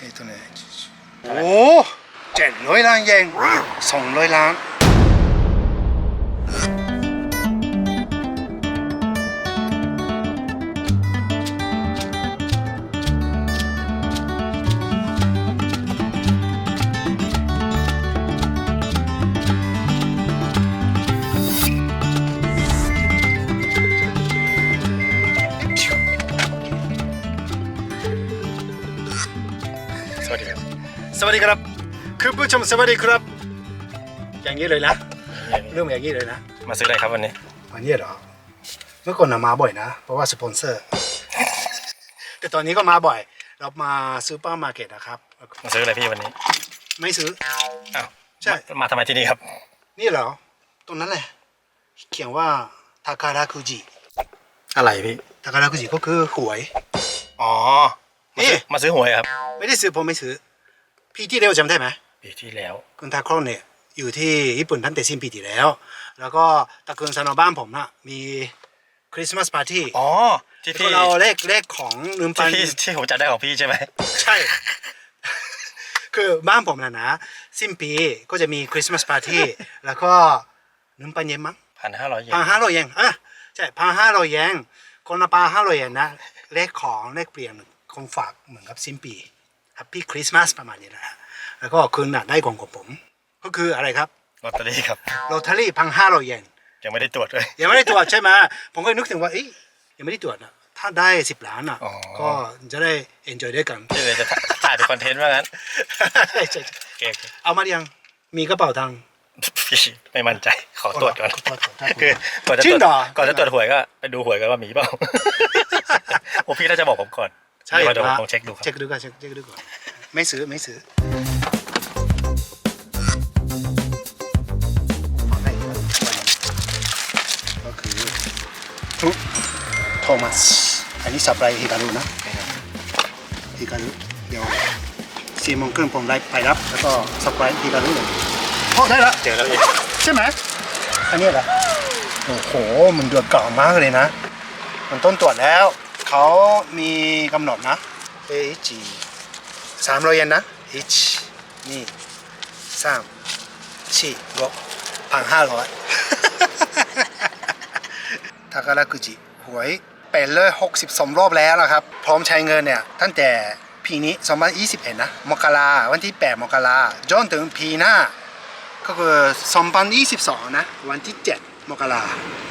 เอตัวไหนโอ้เจ็ดร้อยล้านเยนสองร้อยล้าน วัสดีครับ คือผู้ชมสวัสดีครับ อย่างนี้เลยนะเรื่องอย่างนี้เลยนะ มาซื้ออะไรครับวันนี้ วันนี้เหรอ เมื่อก่อนนะมาบ่อยนะ เพราะว่าสปอนเซอร์ แต่ตอนนี้ก็มาบ่อย เรามาซูเปอร์มาร์เก็ตนะครับ มาซื้ออะไรพี่วันนี้ ไม่ซื้อ อ้าว ใช่ มามาทำไมที่นี่ครับ นี่เหรอ ตรงนั้นแหละ เขียนว่าทาคาราคุจิ อะไรพี่ ทาคาราคุจิก็คือหวย อ๋อมาซื้อนี่มาซื้อหวยครับ ไม่ได้ซื้อผมไม่ซื้อ พี่ที่เดียวจำได้ไหมปีที่แล้ว คุณทาโครเนี่ยอยู่ที่ญี่ปุ่นตั้งแต่สิ้นปีที่แล้ว แล้วก็ตระกูลซานอบ้านผมนะมีคริสต์มาสปาร์ตี้อ๋อ ที่ที่พี่เราเลขเลขของลืมที่ปันพี่ที่ผมจำได้ของพี่ใช่ไหม ใช่ คือบ้านผมนะนะ สิ้นปีก็จะมีคริสต์มาสปาร์ตี้แล้วก็ลืมปันเย็นมั้งพันห้าร้อยเยนพันห้าร้อยเยนอะใช่พันห้าร้อยเยนคนละพันห้าร้อยเยนนะเลขของเลขเปลี่ยนของฝากเหมือนกับสิ้นปี แฮปปี้คริสต์มาสประมาณนี้นะฮะแล้วก็คืนน่ะได้ของของผม ก็คืออะไรครับลอตเตอรี่ครับ ลอตเตอรี่พันห้าร้อยเยนยังไม่ได้ตรวจเลยยังไม่ได้ตรวจใช่ไหมผมก็นึกถึงว่าเอ๊ยยังไม่ได้ตรวจนะถ้าได้สิบล้านอะ อ๋อ ก็จะได้เอนจอยด้วยกันที่เลยจะถ่ายถ่ายเป็นคอนเทนต์ว่างั้นใช่ใช่โอเคโอเคเอามาหรือยังมีกระเป๋าตังค์ พี่ไม่มั่นใจขอตรวจก่อนขอตรวจขอตรวจคือก่อนจะจริตรงวจเหรอ ก่อนจะตรวจหวยก็ไปดูหวยกันว่ามีเปล่าโอ้พี่น่าจะบอกผมก่อน ใช่เดี๋ยวเดี๋ยวนะผมเช็คดูครับ เช็คดูก่อนเช็คเช็คดูก่อนไม่ซื้อไม่ซื้อขอให้อีกวันก็คือทุกโทมัสอันนี้สับไรฮิการุนะฮิการุเดี๋ยวสี่โมงครึ่งผมไล่ไปรับ แล้วก็สับไรฮิการุเลยโอ้ได้ละเจอแล้วพี่ใช่ไหมอันนี้เหรอโอ้โหมันเดือดเก่ามากเลยนะ มันต้นตรวจแล้ว เขามีกำหนดนะเอจีสามร้อยเยนนะเอชนี่สามสี่ลบพันห้าร้อยทาการากุจิหวยเป็นเลยหกสิบสองรอบแล้วนะครับ พร้อมใช้เงินเนี่ย ตั้งแต่ปีนี้2021นะ มกราวันที่8มกราจนถึงปีหน้า ก็คือ2022นะ วันที่7มกรา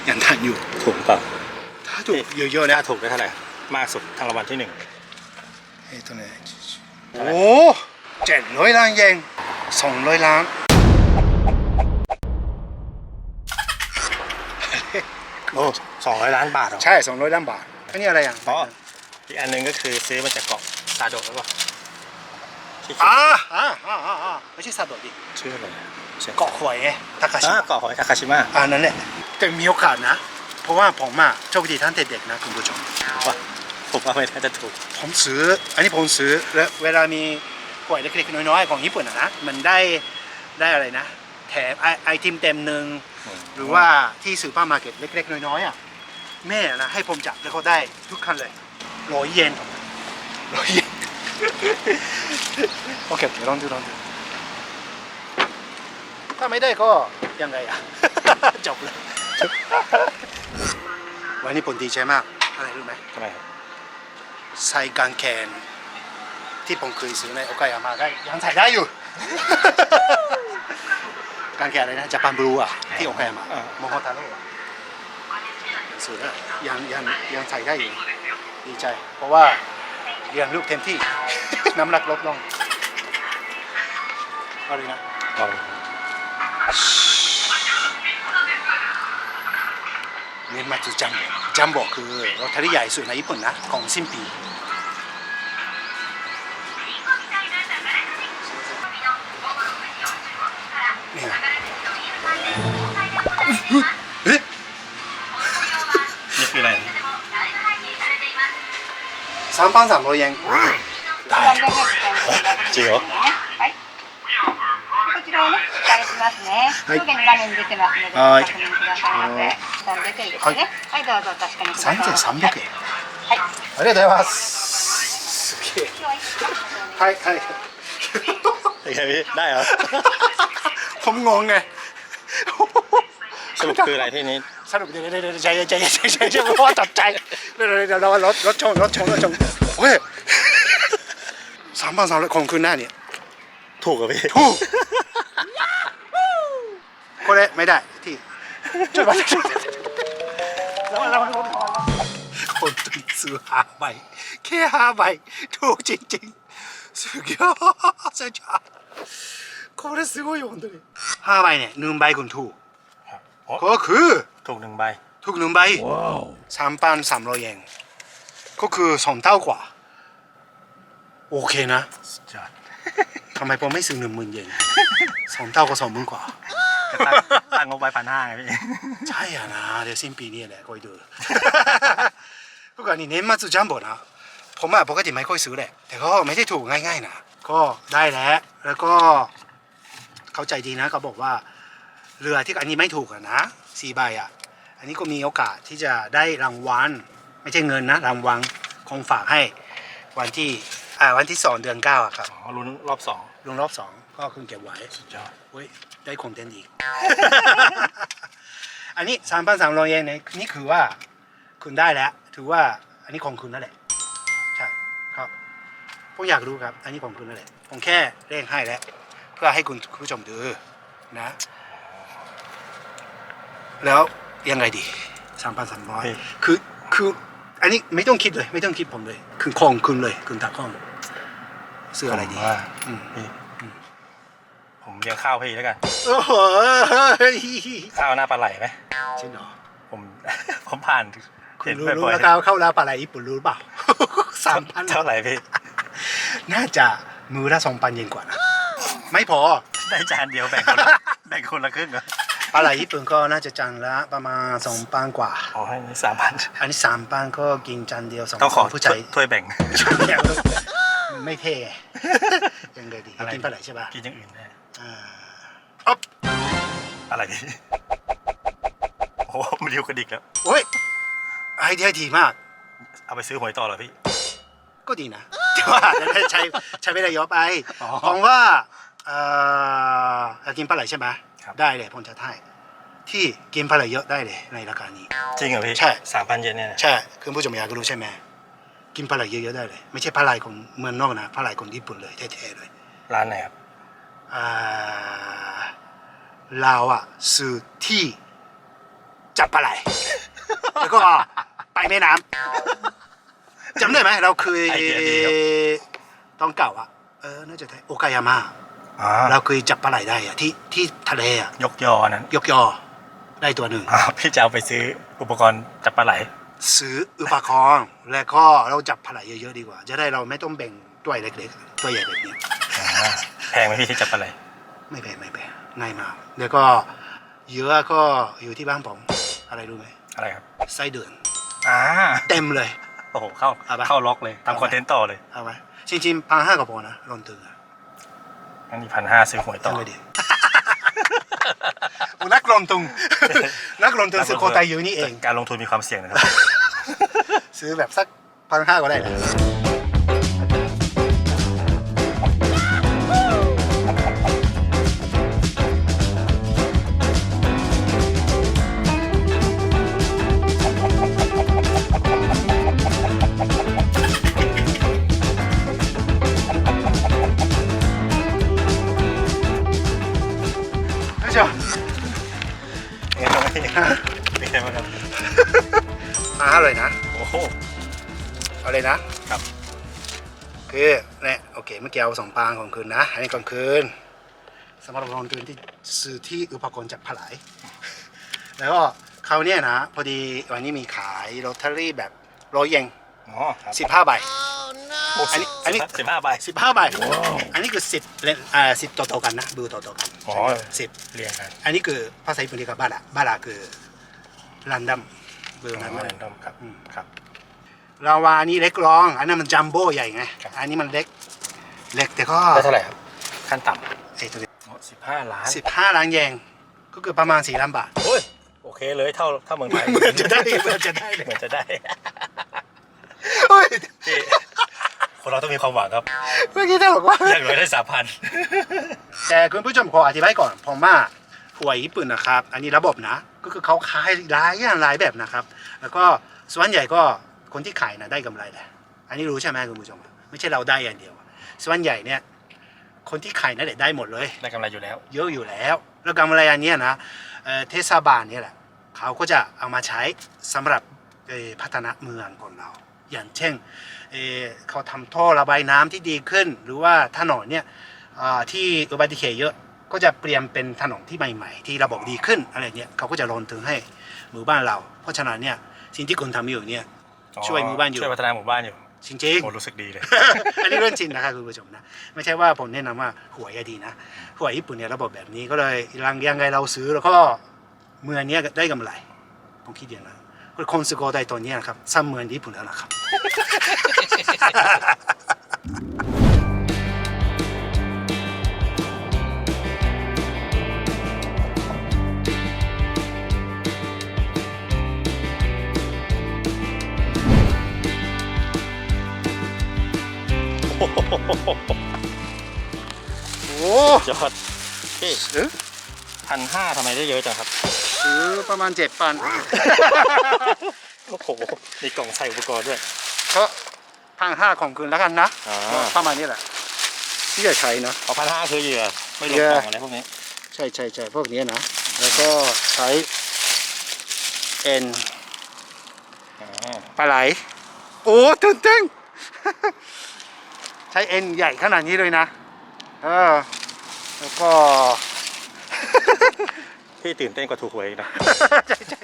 ยังทันอยู่ถูกเปล่าถ้าถูกเยอะๆนะถ้าถูกได้เท่าไหร่ มากสุดทางรางวัลที่หนึ่งเฮ้ตัวไหนโอ้เจ็ดร้อยล้านเยนสองร้อยล้าน โอ้สองร้อยล้านบาทเหรอใช่สองร้อยล้านบาทอันนี้อะไรอะอ๋ออีกอันหนึ่งก็คือซื้อมาจากเกาะซาโดะหรือเปล่าอ่าอ่าอ่าอ่าไม่ใช่ซาโดะดิชื่ออะไรเกาะหอยไงทาคาชิมะเกาะหอยทาคาชิมะอันนั้นแหละแต่มีโอกาสนะ เพราะว่าผมอะโชคดีท่านเด็กๆนะคุณผู้ชม ผมว่าไม่น่าจะถูก ผมซื้อ อันนี้ผมซื้อแล้วเวลามีหวยเล็กๆน้อยๆของญี่ปุ่นอะนะมันได้ได้อะไรนะ แถมไอไอติมเต็มหนึ่งหรือว่าที่ซูเปอร์มาร์เก็ตเล็ก ๆ น้อยๆอะแม่นะให้ผมจับแล้วเขาได้ทุกคันเลยร้อยเยนร้อยเยนโอเคโอเคลองดูลองดูถ้าไม่ได้ก็ยังไงอะ จบเลย วันนี้ผมดีใจมาก อะไรรู้ไหมทำไมครับ ใส่กางเกงที่ผมเคยซื้อในโอกายามาได้ยังใส่ได้อยู่ กางเกงอะไรนะญี่ปุ่นบลูอะที่โอกายามาโมโหทาโร่อะซื้อแล้วยังยังยังใส่ได้อยู่ดีใจ เพราะว่าเลี้ยงลูกเต็มที่ น้ำหนักลดลงเอาเลยนะลองเรียนมาจุจัมโบ้จัมโบ้คือลอตเตอรี่ใหญ่สุดในญี่ปุ่นนะของสิ้นปีเนี่ยジャンボク渡り合いするのは1分な今新品ええない3番3 0円大丈夫違うはいこちらをね、お伝えしますね。はい、上下に画面出てますので、ご確認くださいませ。300円ですね。はい、どうぞお確かめください。 3300円はい。ありがとうございますすげえでは、一度お願いします。 ให้ให้ เป็นไงพี่ได้เหรอ ผมงงไง สรุปคืออะไรที่นี้ สรุปเดี๋ยวเดี๋ยวเดี๋ยวใจเย็นใจเย็นใจเย็นใจเย็นเพราะว่าตัดใจเดี๋ยวเดี๋ยวเดี๋ยวรถรถชนรถชนรถชนเฮ้ยสามพันสามร้อยของคืนหน้าเนี่ย ถูกเหรอพี่ ถูกคนเละไม่ได้ที่ช่วยมา แล้วเราคนตื่นซื้อห้าใบแค่ห้าใบถูกจริงๆสุดยอดสุดยอดこれすごいよ本当にห้าใบเนี่ยหนึ่งใบคุณถูก ครับอ๋อ ก็คือ ถูกหนึ่งใบ ถูกหนึ่งใบสามพันสามร้อยเยนก็คือสองเท่ากว่า โอเคนะ สุดยอด ทำไมผมไม่ซื้อหนึ่งหมื่นเยนสองเท่าก็สองหมื่นกว่า ก็ ตั้งตั้งงบไว้พันห้าไงพี่ ใช่อะนะเดี๋ยวสิ้นปีนี้แหละคอยดู ก็อันนี้年末ジャンボนะผมอะปกติไม่ค่อยซื้อแหละ แต่ก็ไม่ได้ถูกง่ายๆนะก็ได้แล้ว แล้วก็เข้าใจดีนะเขาบอกว่า เรือที่อันนี้ไม่ถูกอะนะสี่ใบอะอันนี้ก็มีโอกาสที่จะได้รางวัลไม่ใช่เงินนะรางวัลของฝากให้วันที่อ่าวันที่สองเดือนเก้าอะครับ อ๋อลุ้นรอบสอง ลงรอบสอง ก็คุณเก็บไว้สุดยอดเว้ยได้คอนเทนต์อีก อันนี้สามพันสามร้อยเยนเนี่ยนี่คือว่าคุณได้แล้ว ถือว่าอันนี้ของคุณนั่นแหละ ใช่ครับผมอยากรู้ครับ อันนี้ของคุณนั่นแหละ ผมแค่เร่งให้แล้ว เพื่อให้คุณผู้ชมดูนะ แล้วยังไงดีสามพันสามร้อยคือคืออันนี้ไม่ต้องคิดเลย ไม่ต้องคิดผมเลย คือของคุณเลย คุณตาข้องซื้ออะไรดีผมว่าอืมพี่ ผมเลี้ยงข้าวพี่แล้วกัน โอ้โหข้าวหน้าปลาไหลไหมจริงเหรอผม ผมผ่านคุณเห็นรู้บ่รู้อยราคาเข้าแล้วปลาไหลญี่ปุ่นรู้หรือเปล่าๆสามพันเท่าไหร่พี่น่าจะมือละสองพันเยนกว่านะไม่พอ ได้จานเดียวแบ่งคนละแบ่งคนละครึ่งเหรอปลาไหลญี่ปุ่นก็น่าจะจานละประมาณสองพันกว่า อ๋อให้สามพันอันนี้สามพันก็กินจานเดียวสองต้องขอผู้ชายถ้วยแบ่ง ไม่เท่ยังไงดีอะไร กินปลาไหลใช่ป่ะกินอย่างอื่นได้ อ่าอ๊อบอะไรพี่โอ้โหมันเร็วกระดิกแล้ว โอ้ยไอเดียดีมาก เอาไปซื้อหวยต่อเหรอพี่ ก็ดีนะแต่ว่าใช้ใช้ไม่ได้เยอะไปอ๋อผมว่าเอ่ออยากกินปลาไหลใช่ไหมครับ ได้เลยผมจะให้ที่กินปลาไหลเยอะได้เลยในราคานี้ จริงเหรอพี่ใช่ สามพันเยนเนี่ยนะใช่คุณผู้ชมอยากรู้ใช่ไหมกินปลาไหลเยอะๆได้เลย ไม่ใช่ปลาไหลของเมืองนอกนะปลาไหลของญี่ปุ่นเลยแท้ๆเลย ร้านไหนครับอ่า เราอะซื้อที่จับปลาไหล แล้วก็ไปแม่น้ำจำได้ไหมเราเคยไอเดียดีครับ ต้องเก่าอะเออน่าจะได้โอกายาม่าอ๋อเราเคยจับปลาไหลได้อะที่ที่ทะเลอะยกยอนั้นยกยอได้ตัวหนึ่งอ๋อพี่จะเอาไปซื้ออุปกรณ์จับปลาไหล ซื้ออุปกรณ์แล้วก็เราจับปลาไหลเยอะๆดีกว่า จะได้เราไม่ต้องแบ่งตัวเล็กๆตัวใหญ่แบบนี้ อ่าแพงไหมพี่ที่จับปลาไหลไม่แพงไม่แพงง่ายมากแล้วก็เยอะก็อยู่ที่บ้านผมอะไรรู้ไหมอะไรครับไส้เดือนอ่าเต็มเลย โอ้โหเข้าเอาปะ เข้าล็อกเลยทำคอนเทนต์ต่อเลยเอาไว้จริงๆพันห้าก็พอนะลงตึงอะอันนี้พันห้าซื้อหวยต่ยัองไงดีนักลงทุน นักลงทุนสุโคไตอยู่นี่เอง การลงทุนมีความเสี่ยงนะครับ ซื้อแบบสักพันห้าก็ได้นะ เอาเลยนะครับ คือเนี่ยโอเคเมื่อกี้เอาสองปางของคืนนะ อันนี้ของคืนสำหรับลงทุนที่ซื้อที่อุปกรณ์จับปลาไหลแล้วก็เขาวเนี่ยนะ พอดีวันนี้มีขายลอตเตอรี่แบบร้อยเยนอ๋อครับสิบห้าใบโอ้อันนี้อันนี้ สิบห้าใบ สิบห้าใบอันนี้คือสิบเลนอ่าสิบต่อๆกันนะดูต่อๆกันอ๋อ สิบ เรียงกันอันนี้คือภาษาญี่ปุ่นเรียกว่าบาระบาระคือรันดัมเบอร์นั้นอ๋อนะ random ครับ อืม ครับ เราว่าอันนี้เล็กรอง อันนั้นมันจัมโบ้ใหญ่ไง ครับ อันนี้มันเล็ก เล็กแต่ก็ได้เท่าไหร่ครับ ขั้นต่ไอ้ตัวนี้ำสิบห้าล้านสิบห้าล้านเยนก็คือประมาณสี่ล้านบาท โอ้ยโอเคเลยเท่าเท่าเมืองไทยเหมือนจะได้เหมือนจะได้เลย เหมือนจะได้เฮ้ยพี่คนเราต้องมีความหวังครับเมื่อกี้ตลกว่ากอย่างน้อยได้สามพันแต่คุณผู้ชมขออธิบายก่อนผมว่าหวยญี่ปุ่นนะครับ อันนี้ระบบนะ ก็คือเขาขายหลายอย่างหลายแบบนะครับ แล้วก็ส่วนใหญ่ก็ คนที่ขายนะได้กำไรแหละอันนี้รู้ใช่ไหมคุณผู้ชม ไม่ใช่เราได้อย่างเดียว ส่วนใหญ่เนี่ยคนที่ขายนั่นแหละได้หมดเลย ได้กำไรอยู่แล้ว เยอะอยู่แล้ว แล้วกำไรอันเนี้ยนะเอ่อเทศบาลเนี่ยแหละเขาก็จะเอามาใช้สำหรับเอ่อพัฒนาเมืองของเรา อย่างเช่นเอ่อเขาทำท่อระบายน้ำที่ดีขึ้น หรือว่าถนนเนี่ยอ่าที่อุบัติเหตุเยอะก็จะเปลี่ยนเป็นถนนที่ใหม่ๆ ที่ระบบดีขึ้นอะไรเงี้ยเขาก็จะลงถึงให้หมู่บ้านเรา เพราะฉะนั้นเนี่ยสิ่งที่คุณทำอยู่เนี่ย ช่วยหมู่บ้านอยู่ช่วยพัฒนาหมู่บ้านอยู่จริงๆโอ้รู้สึกดีเลย อันนี้เรื่องจริงนะครับคุณผู้ชมนะ ไม่ใช่ว่าผมแนะนำว่าหวยอะดีนะหวยญี่ปุ่นเนี่ยระบบแบบนี้ก็เลยรังยังไงเราซื้อแล้วก็เมืองเนี้ยได้กำไร ผมคิดอย่างนั้นก็คนสกอร์ได้ตัวเนี้ยนะครับซ้ำเมืองญี่ปุ่นแล้วนะครับ โอ้ยอดพี่ซื้อพันห้าทำไมได้เยอะจังครับซื้อประมาณเจ็ดปันโอ้โหมีกล่องใส่อุปกรณ์ด้วย ก็พันห้าของคืนแล้วกันนะอ่าก็ประมาณนี้แหละที่จะใช้เนาะ เอาพันห้าคือเหยื่อไม่รวมเหยื่อกล่องอะไรพวกนี้ ใช่ใช่ใช่พวกนี้นะ แล้วก็ใช้เอ็นอ่าปลาไหล โอ้ตื่นเต้น ใช้เอ็นใหญ่ขนาดนี้เลยนะ เออ แล้วก็พี่ตื่นเต้นกว่าถูกหวยอีกนะ ใช่ใช่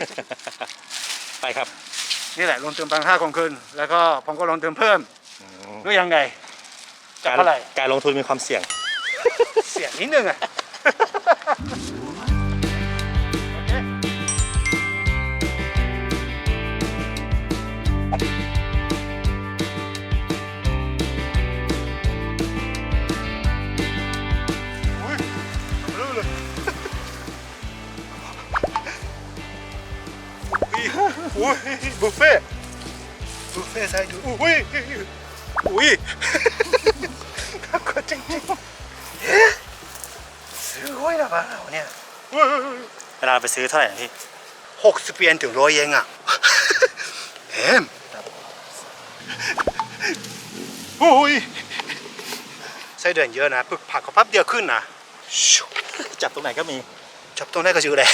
ไปครับนี่แหละลงทุนพันห้าของคืนแล้วก็ผมก็ลงทุนเพิ่มอืมด้วยยังไง จากการเท่าไหร่ การลงทุนมีความเสี่ยง เสียงนิดนึงอะ อุ้ยบุฟเฟ่ต์บุฟเฟ่ต์ใส่ดูอุ้ยอุ้ยน่ากลัวจริงๆเอ๊ะすごいなバナナをね เวลาไปซื้อเท่าไหร่นะพี่ หกสิบเยนถึงร้อยเยนอ่ะ เอ็มโอ้ยไส้เดือนเยอะนะปึกผักก็แปั๊บเดียวขึ้นนะชิว จับตรงไหนก็มี จับตรงได้ก็ชิวเลย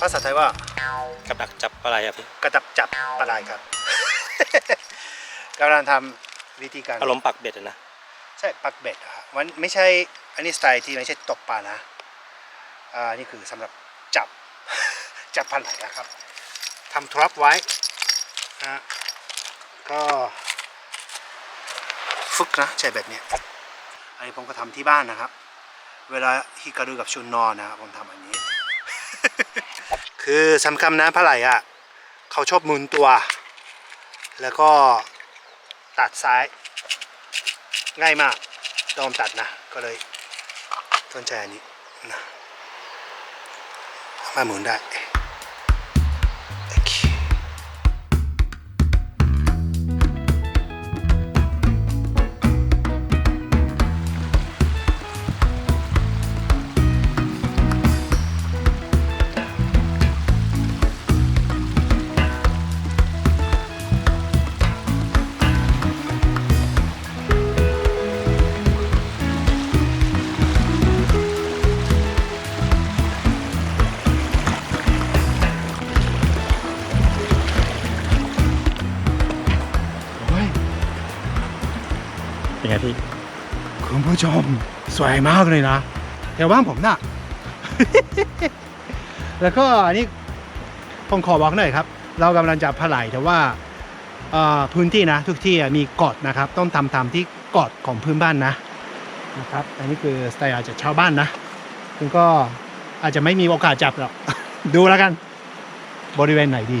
ภาษาไทยว่า กับดักจับอะไรอะพี่กระดับจับปลาไหลครับ กำลังทำวิธีการอารมณ์ปักเบ็ดอะนะใช่ปักเบ็ดอะฮะมันไม่ใช่อันนี้สไตล์ที่ไม่ใช่ตกปลานะอ่านี่คือสำหรับจับ จับปลาไหลนะครับทำทรัพไว้นะก็ฝึกนะใช่แบบเนี้ยอันนี้ผมก็ทำที่บ้านนะครับ เวลาฮิการุกับชุนนอนนะครับผมทำอันนี้ คือสำคัญนะปลาไหลอะเขาชอบมุนตัว แล้วก็ตัดซ้าย ง่ายมากโดมตัดนะ ก็เลยสนใจอันนี้นะมาหมุนได้ สวยมากเลยนะแถวบ้านผมน่ะ แล้วก็อันนี้ผมขอบอกหน่อยครับ เรากำลังจะผลายแต่ว่าพื้นที่นะ ทุกที่มีกฎนะครับ ต้องทำตามที่กฎของพื้นบ้านนะนะครับ อันนี้คือสไตล์อาจจะชาวบ้านนะคุณก็อาจจะไม่มีโอกาสจับหรอก ดูแล้วกัน บริเวณไหนดี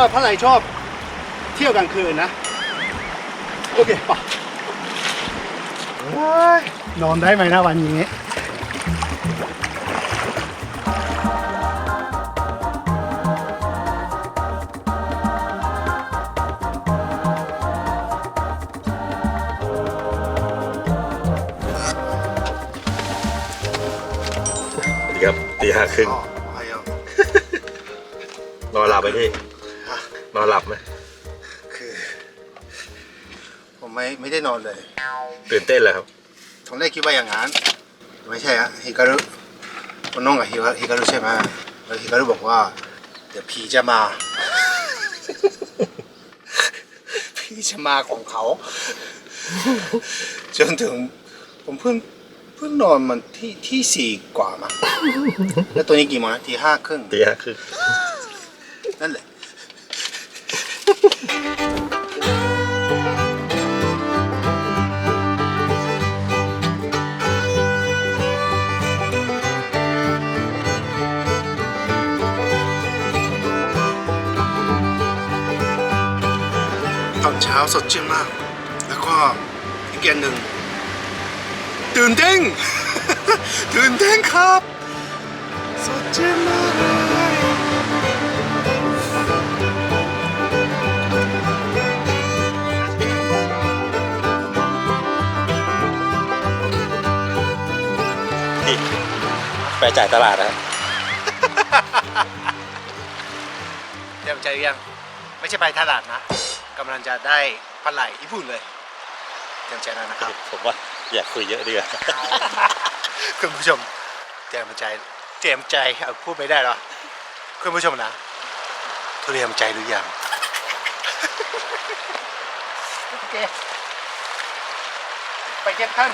ว่าพระไหลชอบเที่ยวกลางคืนนะ โอเคป่ะเฮ้ยนอนได้ไหมนะวันนี้ดีครับตีห้าครึ่งอ๋ออายุนอนหลับไหมพี่ฮะน อนหลับไหมคือ ผมไม่ไม่ได้นอนเลย ตื่นเต้นเลยครับผมได้คิดว่าอย่างนั้น ไม่ใช่ฮะฮิการุคนน้องกับฮิการุฮิการุใช่ไหมแล้วฮิการุบอกว่า เดี๋ยวผีจะมา ผีจะมาของเขา จนถึง ผมเพิ่งเพิ่งนอนมันที่ที่สี่กว่ามาแล้วตัวนี้กี่โมงนะทีห้าครึ่งตีห้าครึ่งนั่นแหละ ตอนเช้าสดชื่นมาก แล้วก็อีกอย่างหนึ่ง ตื่นเต้น ตื่นเต้นครับ สดชื่นมาก เลยพี่ไปจ่ายตลาดนะครับเตรียมใจหรือยัง ไม่ใช่ไปตลาดนะกำลังจะได้ปลาไหลญี่ปุ่นเลยเตรียมใจแล้วนะครับผมว่าอยากคุยเยอะดีกว่าคุณผู้ชมเตรียมใจเตรียมใจเอาพูดไม่ได้หรอคุณผู้ชมนะเตรียมใจหรือยังโอเคไปเก็บท่าน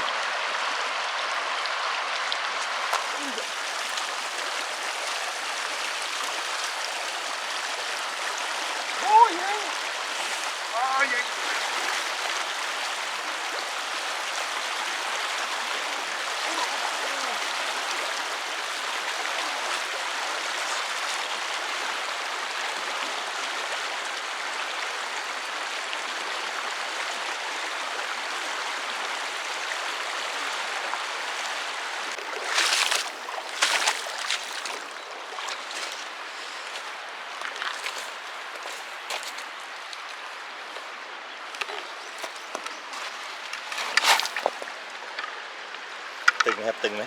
ไหมครับ ตึงไหม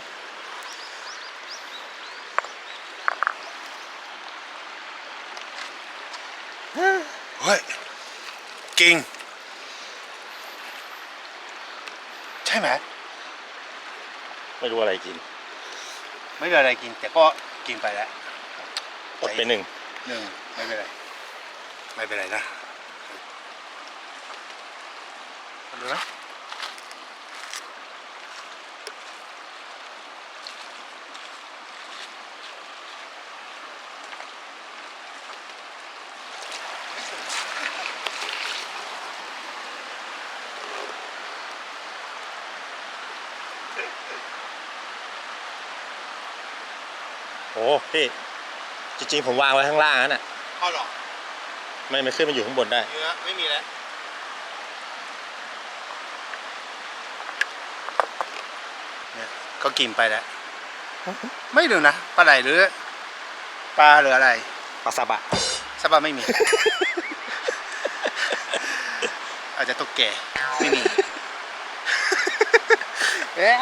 เฮ้ยกิ่งใช่ไหมไม่รู้อะไรกิน ไม่เป็นไรกิน แต่ก็กินไปแล้วอดไปหนึ่งหนึ่งไม่เป็นไร ไม่เป็นไรนะมาดูนะ พี่ จริงๆ ผมวางไว้ข้างล่างนั่นน่ะเอาหรอไม่ไม่ขึ้นมาอยู่ข้างบนได้ เนื้อไม่มีแล้วเนี่ยก็กินไปแล้ว ไม่รู้นะปลาไหลหรือปลาหรืออะไรปลาซาบะสบาไม่มี อาจจะตุ๊กแกไม่มี เอ๊ะ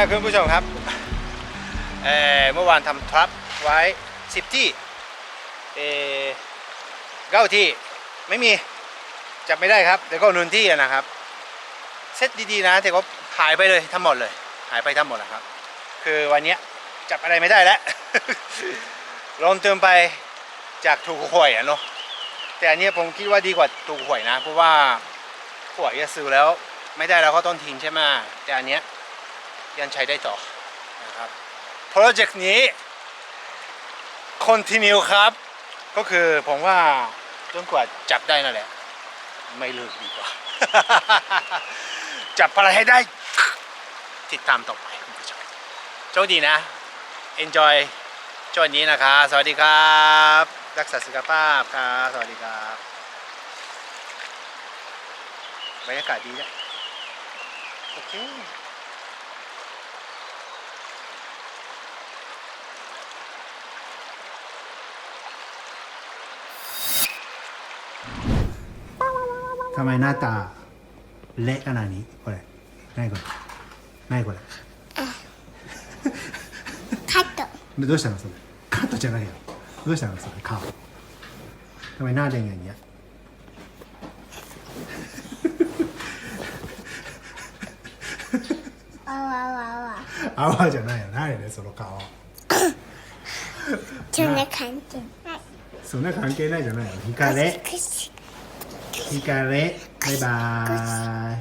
เนี่ยคุณผู้ชมครับเออเมื่อวานทำทรัพไว้ 10 ที่เออเก้าที่ไม่มีจับไม่ได้ครับแต่ก็นุนที่นะครับเซตดีๆนะแต่ก็หายไปเลยทั้งหมดเลย หายไปทั้งหมดนะครับ คือวันนี้จับอะไรไม่ได้แล้วลงเติมไปจากถูกหวยอะเนาะแต่อันนี้ผมคิดว่าดีกว่าถูกหวยนะ เพราะว่าหวยจะซื้อแล้วไม่ได้แล้วก็ต้องทิ้งใช่ไหมแต่อันเนี้ย ยังใช้ได้ต่อนะครับโปรเจกต์นี้ continue ครับ ก็คือผมว่าจนกว่าจับได้นั่นแหละ ไม่เลิกดีกว่า จับอะไรให้ได้ ติดตามต่อไปคุณผู้ชมโชคดีนะ enjoy ช่วงนี้นะคะสวัสดีครับ รักษาสุขภาพครับ สวัสดีครับบรรยากาศดีนะโอเค ทำไมหน้าตาเละขนาดนี้これ何これ何これカットでどうしたのそれカットじゃないよどうしたのそれ顔ทำไมหน้าแดงอย่างเงี้ย わわわわあわじゃないよ何ねその顔そんな感じないそんな関係ないじゃないよ ฮิกาเระบ๊ายบาย